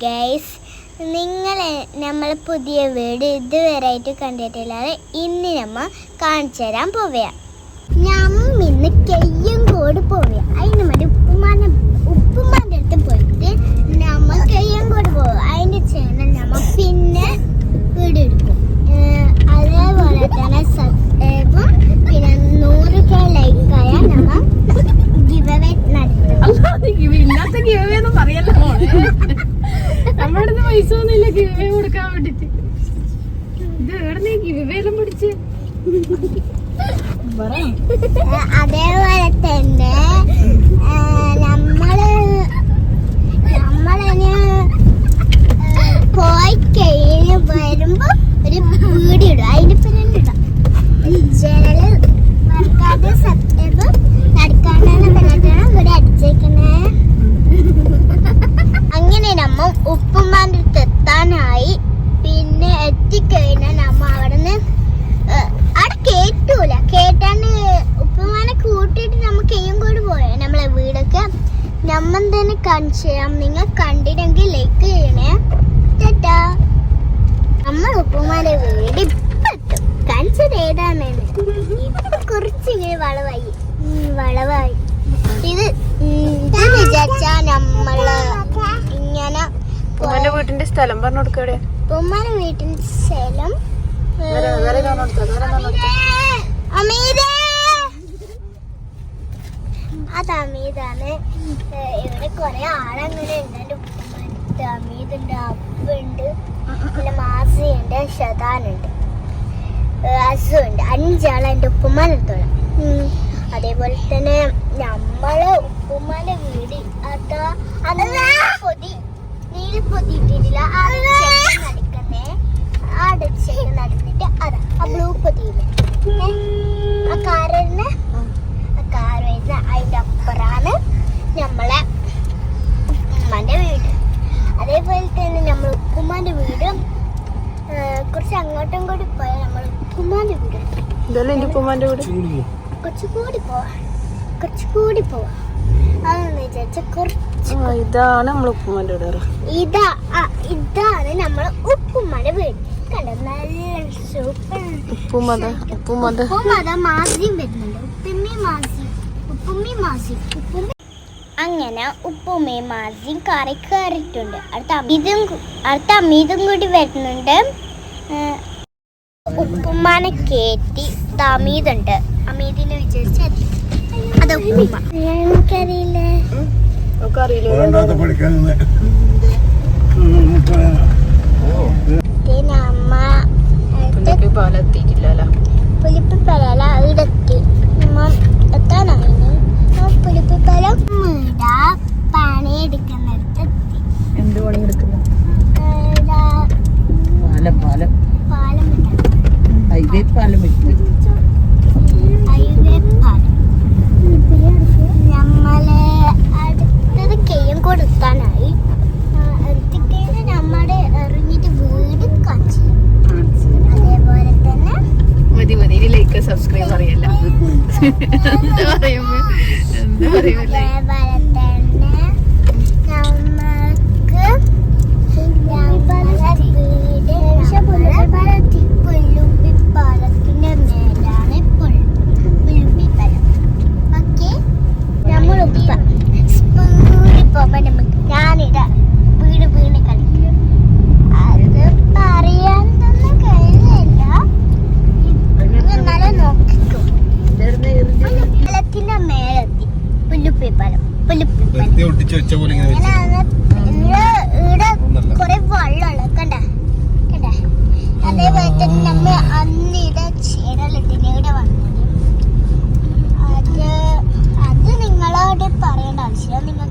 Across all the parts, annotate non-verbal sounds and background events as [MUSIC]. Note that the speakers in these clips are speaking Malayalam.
ഗൈസ് നിങ്ങൾ നമ്മൾ പുതിയ വീട് ഇതുവരെയായിട്ട് കണ്ടിട്ടില്ലാതെ ഇന്ന് നമ്മൾ കാണിച്ചു തരാൻ പോവുക നമ്മ ഇന്ന് കയ്യങ്കോട് പോവുക അതിന് വേണ്ടി ഉപ്പുമാന ഉപ്പുമാന്റെ അടുത്ത് പോയിട്ട് നമ്മൾ നമ്മ കൂടി പോവുക അതിന്റെ ചേന നമ്മൾ പിന്നെ വീട് കൊടുക്കാൻ വേണ്ടിട്ട്. ഇത് എല്ലാം പിടിച്ച്? അതേപോലെ തന്നെ നമ്മൾ നമ്മളിന് ഏഹ് പോയി കഴിഞ്ഞ് വരുമ്പോ ഒരു ഇടും അതിന്റെ പിന്നെ ഇടാം ജനൽ വർക്കാതെ സബ്സ്ക്രൈബ് നടക്കാണ്ടാണ് പറഞ്ഞിട്ടാണ് ഇവിടെ അടിച്ചേക്കണേ അങ്ങനെ നമ്മ ഉപ്പുമാന്റെ അടുത്ത് എത്താനായി പിന്നെ എത്തിക്കഴിഞ്ഞാൽ നമ്മ അവിടെ നിന്ന് അവിടെ കേട്ടൂല കേട്ടാണ്ട് ഉപ്പുമാനെ കൂട്ടിയിട്ട് നമ്മ കയ്യും കൂടി പോയ നമ്മളെ വീടൊക്കെ നമ്മ തന്നെ കാണിച്ചു തരാം നിങ്ങൾ കണ്ടിട്ടെങ്കിൽ ലൈക്ക് ചെയ്യണേ ടാറ്റാ നമ്മൾ ഉപ്പുമാന്റെ വീട് ഇപ്പൊ എത്തും കാണിച്ചത് ഏതാണ് ഇപ്പൊ കുറച്ചിങ്ങനെ വളവായി ഉം, വളവായി ഇത് ഉം, ഇത് വിചാരിച്ചാ നമ്മൾ ഇങ്ങനെ ഉമ്മന്റെ വീട്ടിന്റെ സ്ഥലം പറഞ്ഞു കൊടുക്കടെ ഉമ്മാന്റെ സ്ഥലം അമീതേ. അത് അമീതാണ്. ഇവിടെ കൊറേ ആളങ്ങനെ ഉണ്ട്. എന്റെ ഉപ്പുമ്മാന്റെ അമീതുണ്ട് അപ്പുണ്ട് പിന്നെ മാസിയുണ്ട് ഷതാനുണ്ട് അസുണ്ട് അഞ്ചാളെ എന്റെ ഉപ്പുമ്മാനെടുത്തോളാം അതേപോലെ തന്നെ നമ്മൾ ഉപ്പുമ്മാന്റെ വീട് അതാ അത് പൊതി നീല പൊതി ഇട്ടിട്ടില്ല ചെക്ക് നടന്നിട്ട് അതാ ആ ബ്ലൂ പൊതിയില്ലേ? ആ കാറിന് ആ. കാർ വരുന്ന അതിന്റെ അപ്പുറാണ് നമ്മളെ ഉപ്പുമ്മാന്റെ വീട്. അതേപോലെ തന്നെ നമ്മൾ ഉപ്പുമ്മാന്റെ വീട് കുറച്ച് അങ്ങോട്ടും കൂടി പോയാൽ നമ്മൾ ഉപ്പുമ്മാന്റെ വീട്. ഉപ്പുമാന്റെ വീട്? കുറച്ചുകൂടി പോവാ. കുറച്ചുകൂടി പോവാ. അതെന്ന് വിചാരിച്ച? കുറച്ച് ഇതാണ് നമ്മളെ ഉപ്പുമാന്റെ വീട് ഇതാ ഇതാണ് നമ്മളെ ഉപ്പുമ്മയുടെ വീട്. ഉപ്പുമ്മി മാസി ഉപ്പുമ്മി മാസി അങ്ങനെ ഉപ്പുമ്മയും മാസിയും കറി കയറിയിട്ടുണ്ട്. അടുത്ത അമീതും അടുത്ത അമീതും കൂടി വരുന്നുണ്ട്. ഉപ്പുമ്മാനെ കയറ്റി അമീതുണ്ട് അമീതിന് വിചാരിച്ച് അത് ഉപ്പുമ്മ എനിക്കറിയില്ലേ. പിന്നെ അമ്മ പുള്ളിക്ക് പാലെത്തിയിട്ടില്ല പുലിപ്പിപ്പല ഇടത്തി അമ്മ എത്താനായി പുലിപ്പിപ്പല വീടാ പണിയെടുക്കുന്നിടത്ത് എത്തി എന്ത് പണി എടുക്കുന്നു ഏടാ പാലം പാലം പാലം ഇടാം. ഹൈവേ പാലം വെച്ചു ഹൈവേ പാലം നമ്മൾ അടുത്തത് കെയ്യം കൊടുക്കാനായി എത്തിക്കഴിഞ്ഞ് നമ്മുടെ എറിഞ്ഞിട്ട് വീട് കാണിച്ചു അതേപോലെ തന്നെ മതി മതി ലൈക്ക് സബ്സ്ക്രൈബ് അറിയല്ല [LAUGHS] എന്താ പറയുമ്പോ എന്താ പറയുമല്ലേ കത്തി ഒട്ടിച്ച് വെച്ച പോലെ ഇങ്ങനെ വെച്ചു. അത് നിങ്ങളോട് പറയേണ്ട ആവശ്യമില്ല. നിങ്ങൾ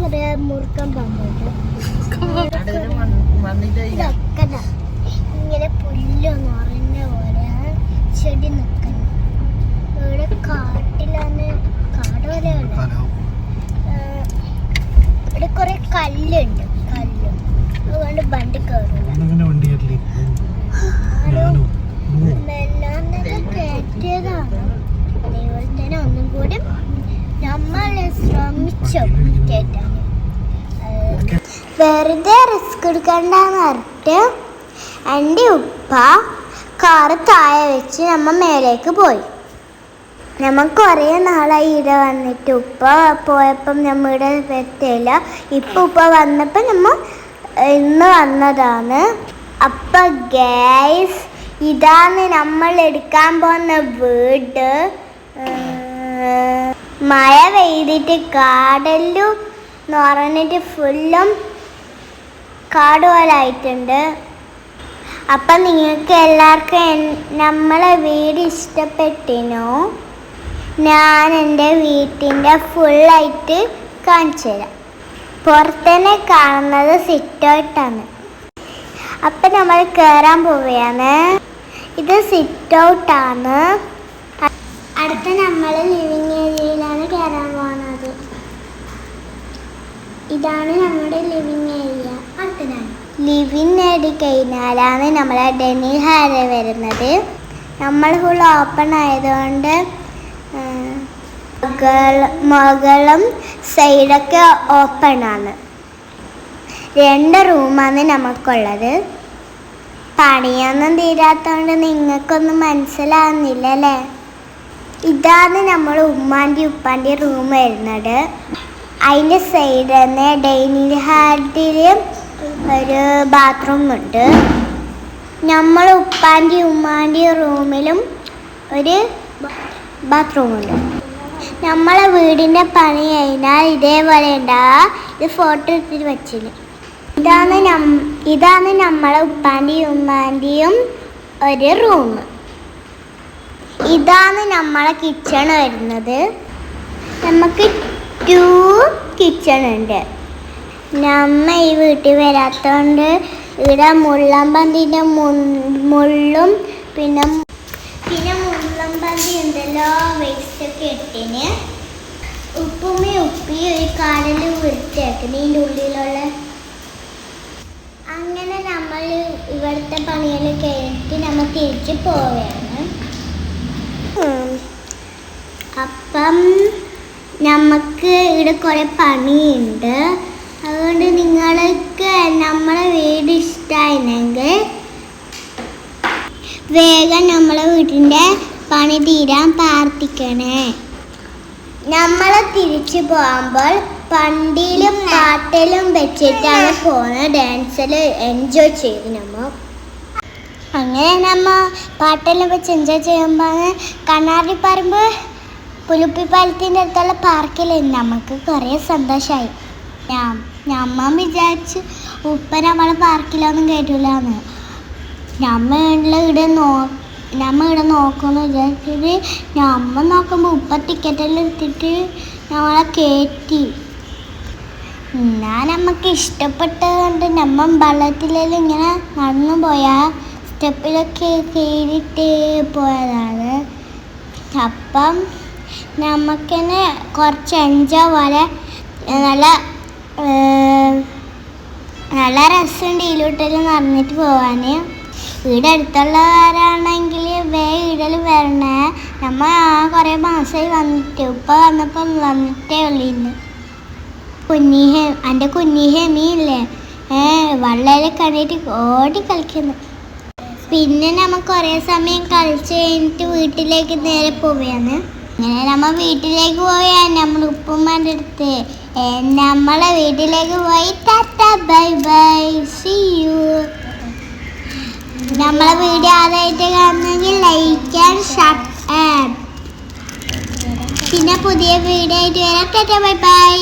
ചെറിയ മുറുക്കം പമ്പുണ്ട് ഇതൊക്കെ ഇങ്ങനെ പുല്ല് നിറഞ്ഞ പോലെ ചെടി നിൽക്കുന്നു ഇവിടെ കാട്ടിലാണ് കാട് പോലെയാണ് ഇവിടെ കുറെ കല്ലുണ്ട് കല്ല്. അതുകൊണ്ട് വണ്ടി കയറില്ല മെല്ലാന്നൊക്കെ കയറ്റിയതാണ് അതേപോലെ തന്നെ ഒന്നും കൂടി വെറുതെ റിസ്ക് എടുക്കണ്ടെന്ന് പറഞ്ഞിട്ട് എന്റെ ഉപ്പ കാറ് താഴെ വെച്ച് നമ്മ മേലേക്ക് പോയി. നമ്മൾ കുറേ നാളായി ഇവിടെ വന്നിട്ട് ഉപ്പ പോയപ്പം നമ്മ ഇവിടെ എത്തിയില്ല. ഇപ്പം ഉപ്പ വന്നപ്പോൾ നമ്മൾ ഇന്ന് വന്നതാണ്. അപ്പം ഗ്യാസ് ഇതാണ് നമ്മൾ എടുക്കാൻ പോകുന്ന വീട്. മഴ പെയ്തിട്ട് കാടലും എന്ന് പറഞ്ഞിട്ട് ഫുള്ളും കാട് പോലെ ആയിട്ടുണ്ട് അപ്പം നിങ്ങൾക്ക് എല്ലാവർക്കും നമ്മളെ വീട് ഇഷ്ടപ്പെട്ടിനോ. ഞാൻ എന്റെ വീട്ടിന്റെ ഫുള്ളായിട്ട് കാണിച്ചു തരാം. പുറത്തന്നെ കാണുന്നത് സിറ്റൗട്ടാണ്. അപ്പം നമ്മൾ കയറാൻ പോവുകയാണ്. ഇത് സിറ്റ് ഔട്ടാണ് അടുത്ത നമ്മൾ ലിവിങ് ഏരിയയിലാണ് കയറാൻ പോകുന്നത് ഇതാണ് നമ്മുടെ ലിവിങ് ഏരിയ ലിവിങ് ഏരിയ കഴിഞ്ഞാലാണ് നമ്മളെ ഡെനി ഹാര വരുന്നത്. നമ്മൾ ഫുൾ ഓപ്പൺ ആയതുകൊണ്ട് മകളും സൈഡൊക്കെ ഓപ്പൺ ആണ്. രണ്ട് റൂമാണ് നമുക്കുള്ളത്. പണിയൊന്നും തീരാത്തതുകൊണ്ട് നിങ്ങൾക്കൊന്നും മനസ്സിലാവുന്നില്ല അല്ലേ ഇതാണ് നമ്മൾ ഉമ്മാന്റെ ഉപ്പാന്റെ റൂം വരുന്നത്. അതിന്റെ സൈഡ് തന്നെ ഡൈനിങ് ഹാർഡിൽ ഒരു ബാത്റൂം ഉണ്ട്. നമ്മൾ ഉപ്പാന്റെ ഉമ്മാന്റെ റൂമിലും ഒരു ബാത്റൂം ഉണ്ട്. നമ്മളെ വീടിന്റെ പണി കഴിഞ്ഞാൽ ഇതേപോലെ ഉണ്ടാവുക ഇത് ഫോട്ടോ എടുത്തിട്ട് വെച്ചില്ല ഇതാണ് നം ഇതാണ് നമ്മളെ ഉപ്പാന്റെയും ഉമ്മാന്റെയും ഒരു റൂം ഇതാണ് നമ്മളെ കിച്ചൺ വരുന്നത്. നമുക്ക് ടു കിച്ചൺ ഉണ്ട് നമ്മ ഈ വീട്ടിൽ വരാത്തോണ്ട് ഇവിടെ മുള്ളമ്പന്തിന്റെ മുള്ളും പിന്നെ പിന്നെ മുള്ളമ്പന്തി ഉണ്ടല്ലോ വേസ്റ്റ് ഒക്കെ ഇട്ടിന്. ഉപ്പുമ്മി ഉപ്പി ഒരു കാലിൽ വൃത്തിയാക്കുന്നു ഇതിന്റെ ഉള്ളിലുള്ള. അങ്ങനെ നമ്മൾ ഇവിടുത്തെ പണികൾ കഴിഞ്ഞിട്ട് നമ്മൾ തിരിച്ച് പോവുകയാണ്. അപ്പം നമുക്ക് ഇവിടെ കുറേ പണിയുണ്ട്. അതുകൊണ്ട് നിങ്ങൾക്ക് നമ്മളെ വീട് ഇഷ്ടമായിരുന്നെങ്കിൽ വേഗം നമ്മളെ വീടിന്റെ പണി തീരാൻ പ്രാർത്ഥിക്കണേ. നമ്മൾ തിരിച്ചു പോകുമ്പോൾ പണ്ടിയിലും പാട്ടിലും വെച്ചിട്ടാണ് പോകുന്നത്. ഡാൻസിൽ എൻജോയ് ചെയ്ത് നമ്മൾ അങ്ങനെ നമ്മൾ പാട്ടെല്ലാം വെച്ച് എൻജോയ് ചെയ്യുമ്പോൾ കണ്ണാടി പറമ്പ് പുലുപ്പിപ്പാലത്തിന്റെ അടുത്തുള്ള പാർക്കിൽ നമുക്ക് കുറേ സന്തോഷമായി ഞാൻ ഞമ്മ വിചാരിച്ച് ഉപ്പ നമ്മളെ പാർക്കിലൊന്നും കയറ്റൂലെന്ന് ഞമ്മ ഇവിടെ നോ ഞമ്മ ഇവിടെ നോക്കുമെന്ന് വിചാരിച്ചിട്ട് നമ്മ നോക്കുമ്പോൾ ഉപ്പ ടിക്കറ്റെല്ലാം എടുത്തിട്ട് നമ്മളെ കയറ്റി ഞാൻ നമുക്ക് ഇഷ്ടപ്പെട്ടത് കൊണ്ട് നമ്മ വെള്ളത്തിലെല്ലാം ഇങ്ങനെ നടന്നു പോയാ സ്റ്റെപ്പിലൊക്കെ കയറിയിട്ട് പോയതാണ്. അപ്പം നമുക്കിന് കുറച്ച് എൻജോയ് പോലെ നല്ല നല്ല രസമുണ്ട് ഇതിലോട്ടെല്ലാം നടന്നിട്ട് പോവാൻ വീട് അടുത്തുള്ളവരാണെങ്കിൽ വേ ഇടൽ വരണേ. നമ്മ കുറേ മാസമായി വന്നിട്ട് ഉപ്പ വന്നപ്പം വന്നിട്ടേ ഉള്ളൂ ഇന്ന്. കുഞ്ഞി ഹെ എന്റെ ഏ വള്ളയിൽ കണ്ടിട്ട് ഓടി കളിക്കുന്നു. പിന്നെ നമ്മ കുറേ സമയം കളിച്ച് കഴിഞ്ഞിട്ട് വീട്ടിലേക്ക് നേരെ പോവുകയാണ് അങ്ങനെ നമ്മൾ വീട്ടിലേക്ക് പോയാ നമ്മൾ ഉപ്പുമാന്റെ അടുത്ത്. നമ്മളെ വീട്ടിലേക്ക് പോയി tata bye bye see you. നമ്മളെ വീഡിയോ ആദ്യമായിട്ട് കാണുന്നെങ്കിൽ ലൈക്ക് ആൻഡ് ഷട്ട് പിന്നെ പുതിയ വീഡിയോ ആയിട്ട് വരാം. Tata bye bye.